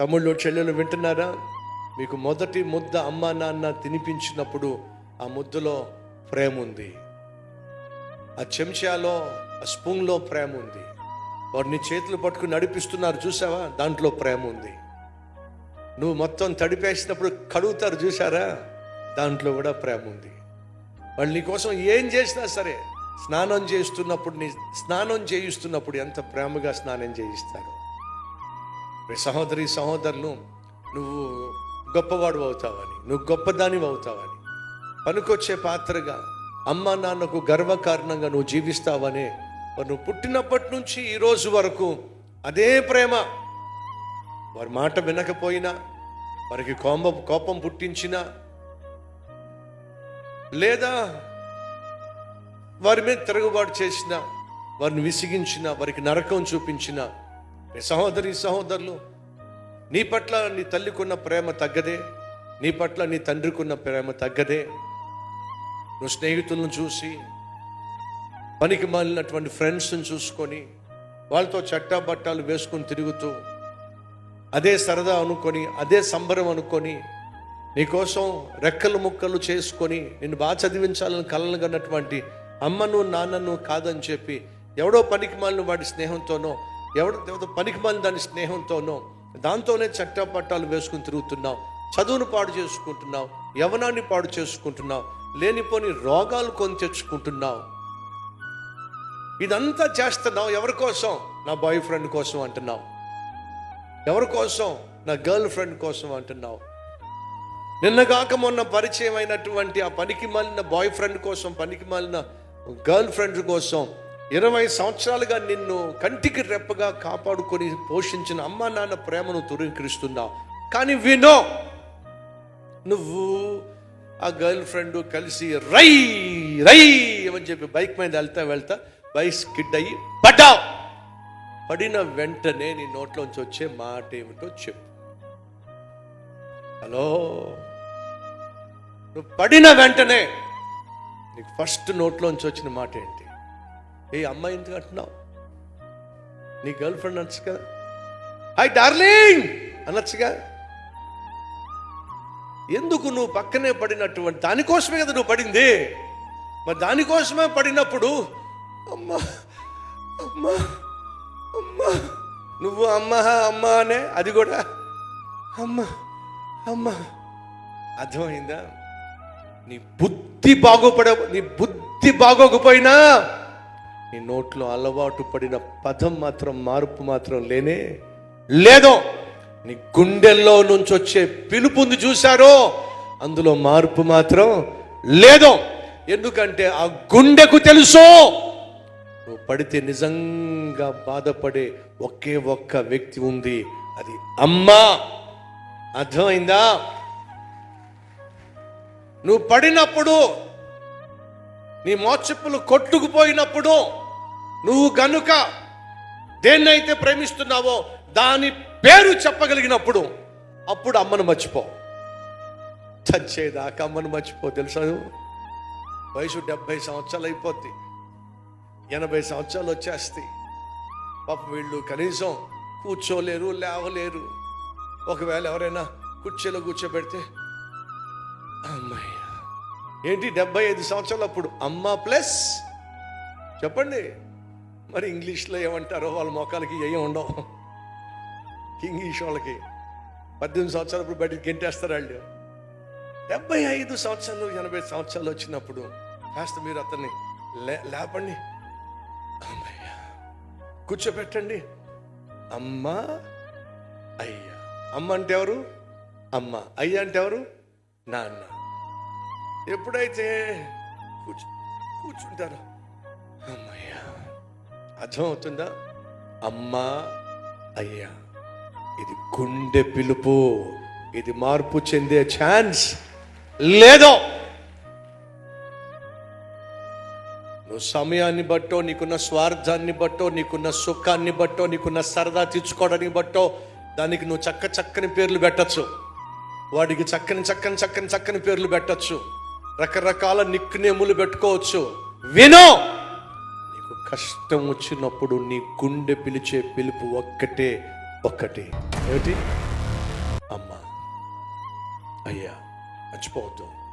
తమ్ముళ్ళు చెల్లెలు వింటున్నారా? మీకు మొదటి ముద్ద అమ్మా నాన్న తినిపించినప్పుడు ఆ ముద్దలో ప్రేమ ఉంది. ఆ చెంచాలో ఆ స్పూన్లో ప్రేమ ఉంది. వారిని చేతులు పట్టుకుని నడిపిస్తున్నారు చూసావా? దాంట్లో ప్రేమ ఉంది. నువ్వు మొత్తం తడిపేసినప్పుడు కడుగుతారు చూసారా? దాంట్లో కూడా ప్రేమ ఉంది. వాళ్ళు నీకోసం ఏం చేసినా సరే స్నానం చేస్తున్నప్పుడు నీ స్నానం చేయిస్తున్నప్పుడు ఎంత ప్రేమగా స్నానం చేయిస్తారు. సహోదరి సహోదరులు నువ్వు గొప్పవాడు అవుతావని నువ్వు గొప్పదానివి అవుతావని. పనికొచ్చే పాత్రగా అమ్మ నాన్నకు గర్వకారణంగా నువ్వు జీవిస్తావని వారు నువ్వు పుట్టినప్పటి నుంచి ఈ రోజు వరకు అదే ప్రేమ. వారి మాట వినకపోయినా వారికి కోపం కోపం పుట్టించినా లేదా వారి మీద తిరుగుబాటు చేసిన వారిని విసిగించిన వారికి నరకం చూపించిన నీ సహోదరి సహోదరులు నీ పట్ల నీ తల్లికున్న ప్రేమ తగ్గదే నీ పట్ల నీ తండ్రికున్న ప్రేమ తగ్గదే. నువ్వు స్నేహితులను చూసి పనికి మాలినటువంటి ఫ్రెండ్స్ని చూసుకొని వాళ్ళతో చట్టా బట్టాలు వేసుకొని తిరుగుతూ అదే సరదా అనుకొని అదే సంబరం అనుకొని నీకోసం రెక్కలు ముక్కలు చేసుకొని నిన్ను బాగా చదివించాలని కలలుగన్నటువంటి అమ్మను నాన్నను కాదని చెప్పి ఎవడో పనికి మాలిన వాడి స్నేహంతోనో ఎవడో పనికి మాలిన దాని స్నేహంతోనో దాంతోనే చట్టా పట్టాలు వేసుకుని తిరుగుతున్నావు చదువును పాడు చేసుకుంటున్నావు యవనాన్ని పాడు చేసుకుంటున్నావు లేనిపోని రోగాలు కొని తెచ్చుకుంటున్నావు. ఇదంతా చేస్తున్నావు ఎవరి కోసం? నా బాయ్ ఫ్రెండ్ కోసం అంటున్నావు. ఎవరి కోసం? నా గర్ల్ ఫ్రెండ్ కోసం అంటున్నావు. నిన్నగాక మొన్న పరిచయం అయినటువంటి ఆ పనికి మాలిన బాయ్ ఫ్రెండ్ కోసం పనికి మాలిన గర్ల్ ఫ్రెండ్ కోసం ఇరవై సంవత్సరాలుగా నిన్ను కంటికి రెప్పగా కాపాడుకొని పోషించిన అమ్మ నాన్న ప్రేమను తురీకరిస్తున్నావు కానీ వినో నువ్వు ఆ గర్ల్ ఫ్రెండ్ కలిసి రై రై అని చెప్పి బైక్ మీద వెళ్తా వెళ్తా బైక్ స్కిడ్ అయ్యి పడ్డావు పడిన వెంటనే నీ నోట్లోంచి వచ్చే మాట ఏమిటో చెప్పు. హలో? నువ్వు పడిన వెంటనే నీకు ఫస్ట్ నోట్లోంచి వచ్చిన మాట ఏంటి? ఏ అమ్మాయి ఎందుకు అంటున్నావు? నీ గర్ల్ ఫ్రెండ్ అనొచ్చు కదా హాయ్ డార్లింగ్! అనొచ్చుగా? ఎందుకు నువ్వు పక్కనే పడినటువంటి దానికోసమే కదా నువ్వు పడింది? మరి దానికోసమే పడినప్పుడు అమ్మా అమ్మా అమ్మా నువ్వు అమ్మ అమ్మ అనే అది కూడా అమ్మ అమ్మ. అర్థమైందా? నీ బుద్ధి బాగోపడ నీ బుద్ధి బాగోకపోయినా నీ నోట్లో అలవాటు పడిన పదం మాత్రం మార్పు మాత్రం లేనే లేదో. నీ గుండెల్లో నుంచి వచ్చే పిలుపు ఉంది చూశారో అందులో మార్పు మాత్రం లేదో. ఎందుకంటే ఆ గుండెకు తెలుసు. నువ్వు పడితే నిజంగా బాధపడే ఒకే ఒక్క వ్యక్తి ఉంది. అది అమ్మా. అర్థమైందా? నువ్వు పడినప్పుడు నీ మోచెప్పులు కొట్టుకుపోయినప్పుడు నువ్వు గనుక దేన్నైతే ప్రేమిస్తున్నావో దాని పేరు చెప్పగలిగినప్పుడు అప్పుడు అమ్మను మర్చిపో. చచ్చేదాకా అమ్మను మర్చిపో తెలుసా? నువ్వు? వయసు డెబ్బై సంవత్సరాలు అయిపోద్ది. ఎనభై సంవత్సరాలు వచ్చేస్తాయి. పాప వీళ్ళు కనీసం కూర్చోలేరు లేవలేరు. ఒకవేళ ఎవరైనా కుర్చీలో కూర్చోబెడితే అమ్మాయి ఏంటి డెబ్బై ఐదు సంవత్సరాలు అప్పుడు అమ్మ ప్లస్? చెప్పండి. మరి ఇంగ్లీష్లో ఏమంటారో వాళ్ళ మొక్కలకి ఏం ఉండవు. ఇంగ్లీష్ వాళ్ళకి పద్దెనిమిది సంవత్సరాలప్పుడు బయట గెంటేస్తారు వాళ్ళు. డెబ్బై ఐదు సంవత్సరాలు ఎనభై సంవత్సరాలు వచ్చినప్పుడు కాస్త మీరు అతన్ని లే లేపండి. అమ్మయ్యా కూర్చోబెట్టండి అమ్మా అయ్యా. అమ్మ అంటే ఎవరు? అమ్మ. అయ్యా అంటే ఎవరు? నాన్న. ఎప్పుడైతే కూర్చు కూర్చుంటారు. అమ్మయ్యా. అర్థమవుతుందా? అమ్మా అయ్యా ఇది గుండె పిలుపు ఇది మార్పు చెందే ఛాన్స్ లేదో. నువ్వు సమయాన్ని బట్టో నీకున్న స్వార్థాన్ని బట్టో నీకున్న సుఖాన్ని బట్టో నీకున్న సరదా తీర్చుకోవడానికి బట్టో దానికి నువ్వు చక్క చక్కని పేర్లు పెట్టచ్చు. వాడికి చక్కని చక్కని చక్కని చక్కని పేర్లు పెట్టచ్చు. రకరకాల నిక్నేములు పెట్టుకోవచ్చు. వినో! కష్టం వచ్చినప్పుడు నీ గుండె పిలిచే పిలుపు ఒక్కటే ఒక్కటే. ఏమిటి? అమ్మా. అయ్యా మర్చిపోవద్దు.